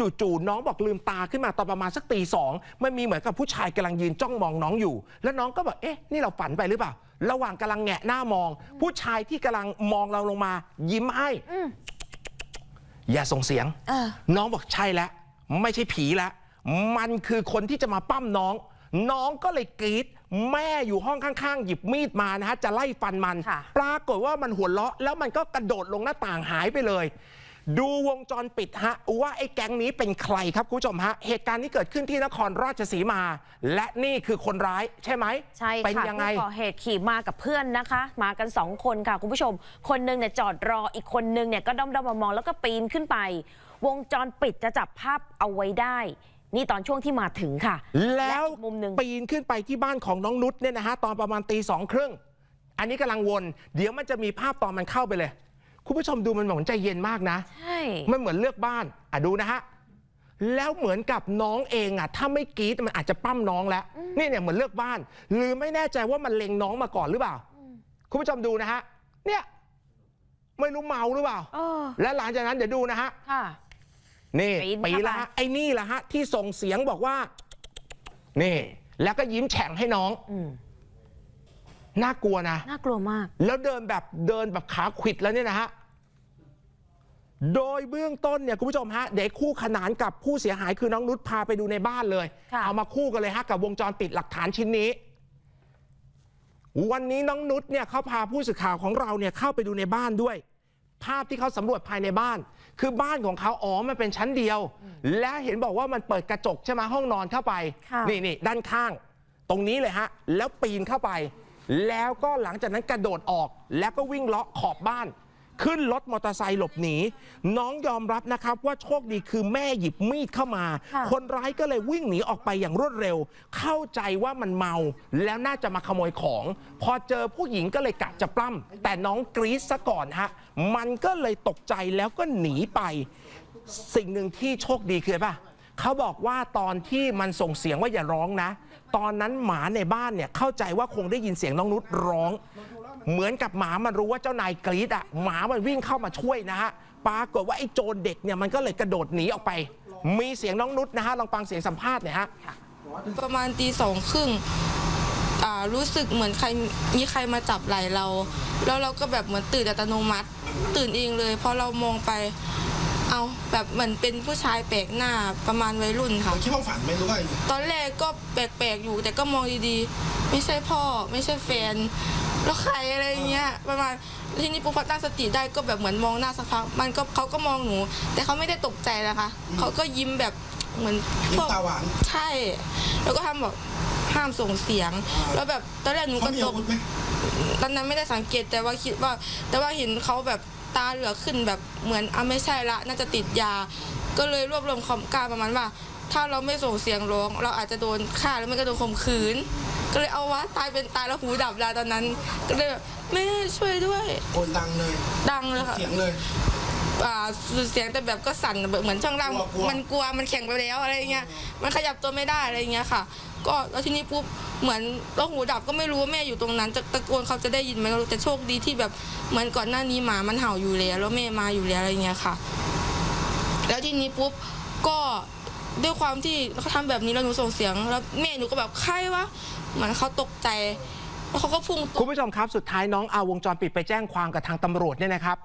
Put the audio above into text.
จู่ๆน้องบอกลืมตาขึ้นมาตอนประมาณสักตีสองมันมีเหมือนกับผู้ชายกำลังยืนจ้องมองน้องอยู่ แล้วน้องก็แบบเอ๊ะนี่เราฝันไปหรือเปล่า ระหว่างกำลังแงะหน้ามอง ผู้ชายที่กำลังมองเราลงมา ยิ้มให้อืมอย่าส่งเสียงเออน้องบอกใช่แล้วไม่ใช่ผีแล้วมันคือคนที่จะมาปั้มน้อง น้องก็เลยกรีดแม่อยู่ห้องข้างๆ หยิบมีดมานะฮะจะไล่ฟันมันค่ะปรากฏว่ามันหัวเราะ แล้วมันก็กระโดดลงหน้าต่างหายไปเลย ดูวงจรปิดฮะว่าไอ้แก๊งนี้เป็นใครครับคุณผู้ชมฮะเหตุการณ์นี้เกิดขึ้นที่นครราชสีมา และนี่คือคนร้ายใช่ไหมใช่เป็นค่ะยังไงผู้ก่อเหตุขี่มากับเพื่อนนะคะ มากันสองคนค่ะคุณผู้ชม คนหนึงเนี่ยจอดรออีกคนนึงเนี่ยก็ด้อมด้อมมองๆแล้วก็ปีนขึ้นไป วงจรปิดจะจับภาพเอาไว้ได้นี่ตอนช่วงที่มาถึงค่ะ แล้วอีกมุมหนึ่งปีนขึ้นไปที่บ้านของน้องนุชเนี่ยนะฮะตอนประมาณตีสองครึ่งอันนี้กำลังวน เดี๋ยวมันจะมีภาพตอนมันเข้าไปเลย คุณผู้ชมดูมันเหมือนใจเย็นมากนะ ใช่ มันเหมือนเลือกบ้านอะดูนะฮะ แล้วเหมือนกับน้องเองอะถ้าไม่กรีดมันอาจจะปั้มน้องแล้วนี่เนี่ยเหมือนเลือกบ้าน หรือไม่แน่ใจว่ามันเล็งน้องมาก่อนหรือเปล่า คุณผู้ชมดูนะฮะ เนี่ย ไม่รู้เมาหรือเปล่า เออ และหลังจากนั้นเดี๋ยวดูนะฮะ ค่ะ นี่ปีนปีเข้าไปละฮะไอ้นี่แหละฮะที่ส่งเสียงบอกว่า นี่ แล้วก็ยิ้มแฉ่งให้น้อง อืม น่ากลัวนะ น่ากลัวมาก แล้วเดินแบบเดินแบบขาขวิดแล้วเนี่ยนะฮะ โดยเบื้องต้นเนี่ยคุณผู้ชมฮะ เด็กคู่ขนานกับผู้เสียหายคือน้องนุชพาไปดูในบ้านเลย ค่ะ เอามาคู่กันเลยฮะกับวงจรปิดหลักฐานชิ้นนี้ วันนี้น้องนุชเนี่ยเขาพาผู้สื่อข่าวของเราเนี่ยเข้าไปดูในบ้านด้วย ภาพที่เขาสำรวจภายในบ้าน คือบ้านของเขาอ๋อมันเป็นชั้นเดียว และเห็นบอกว่ามันเปิดกระจกใช่ไหมห้องนอนเข้าไป ค่ะ นี่นี่ด้านข้าง ตรงนี้เลยฮะ แล้วปีนเข้าไป แล้วก็หลังจากนั้นกระโดดออก แล้วก็วิ่งเลาะขอบบ้าน ขึ้นรถมอเตอร์ไซค์หลบหนี น้องยอมรับนะครับว่าโชคดีคือแม่หยิบมีดเข้ามาค่ะคนร้ายก็เลยวิ่งหนีออกไปอย่างรวดเร็ว เข้าใจว่ามันเมา แล้วน่าจะมาขโมยของ พอเจอผู้หญิงก็เลยกะจะปล้ำแต่น้องกรี๊ดซะก่อนฮะมันก็เลยตกใจแล้วก็หนีไป สิ่งหนึ่งที่โชคดีคืออะไรป่ะ เขาบอกว่าตอนที่มันส่งเสียงว่าอย่าร้องนะ ตอนนั้นหมาในบ้านเนี่ยเข้าใจว่าคงได้ยินเสียงน้องนุชร้อง เหมือนกับหมามันรู้ว่าเจ้านายกรีดอะหมามันวิ่งเข้ามาช่วยนะฮะปรากฏว่าไอ้โจรเด็กเนี่ยมันก็เลยกระโดดหนีออกไป มีเสียงน้องนุชนะฮะลองฟังเสียงสัมภาษณ์หน่อยฮะประมาณตีสองครึ่งรู้สึกเหมือนใครมีใครมาจับไหล่เรา แล้วเราก็แบบเหมือนตื่นอัตโนมัติ ตื่นเองเลย เพราะเรามองไป เอาแบบเหมือนเป็นผู้ชายแปลกหน้าประมาณวัยรุ่นค่ะคิดว่าฝันไหมหรือว่าตอนแรกก็แปลกๆอยู่ แต่ก็มองดีๆ ไม่ใช่พ่อ ไม่ใช่แฟน แล้วใครอะไรอย่างเงี้ย ประมาณทีนี้ปุ๊บพอตั้งสติได้ก็แบบเหมือนมองหน้าสักพักมันก็เขาก็มองหนู แต่เขาไม่ได้ตกใจนะคะเขาก็ยิ้มแบบเหมือนยิ้พมวกตาหวาน ใช่ แล้วก็ทำแบบห้ามส่งเสียงแล้วแบบตอนแรกหนูเขาก็มีตอากวุธไหมตอนนั้นไม่ได้สังเกตแต่ว่าคิดว่า แต่ว่าเห็นเขาแบบ ตาเหลือกขึ้นแบบเหมือนอะไม่ใช่ละน่าจะติดยา ก็เลยรวบรวมความกล้าประมาณว่า ถ้าเราไม่ส่งเสียงร้อง เราอาจจะโดนฆ่าแล้วไม่ก็โดนข่มขืน ก็เลยเอาวะตายเป็นตายแล้วหูดับแล้วตอนนั้น ก็เลยแบบแม่ช่วยด้วยโอนดังเลย ดังเลยค่ะ เสียงเลย อ่าเสียงแต่แบบก็สั่นแบบเหมือนช่องล่างกลัวกลัว มันกลัวมันแข็งไปแล้วอะไรเงี้ยมันขยับตัวไม่ได้อะไรเงี้ยค่ะ ก็แล้วทีนี้ปุ๊บ เหมือนเราหูดับก็ไม่รู้ว่าแม่อยู่ตรงนั้นจะตะโกนเขาจะได้ยินไหมไม่รู้แต่โชคดีที่แบบเหมือนก่อนหน้านี้หมามันเห่าอยู่แล้วแล้วแม่มาอยู่แล้วอะไรเงี้ยค่ะ แล้วทีนี้ปุ๊บก็ด้วยความที่เขาทำแบบนี้แล้วหนูส่งเสียง แล้วแม่หนูก็แบบใครวะเหมือนเขาตกใจแล้วเขาก็พุ่งตัว คุณผู้ชมครับ สุดท้ายน้องเอาวงจรปิดไปแจ้งความกับทางตำรวจเนี่ยนะครับ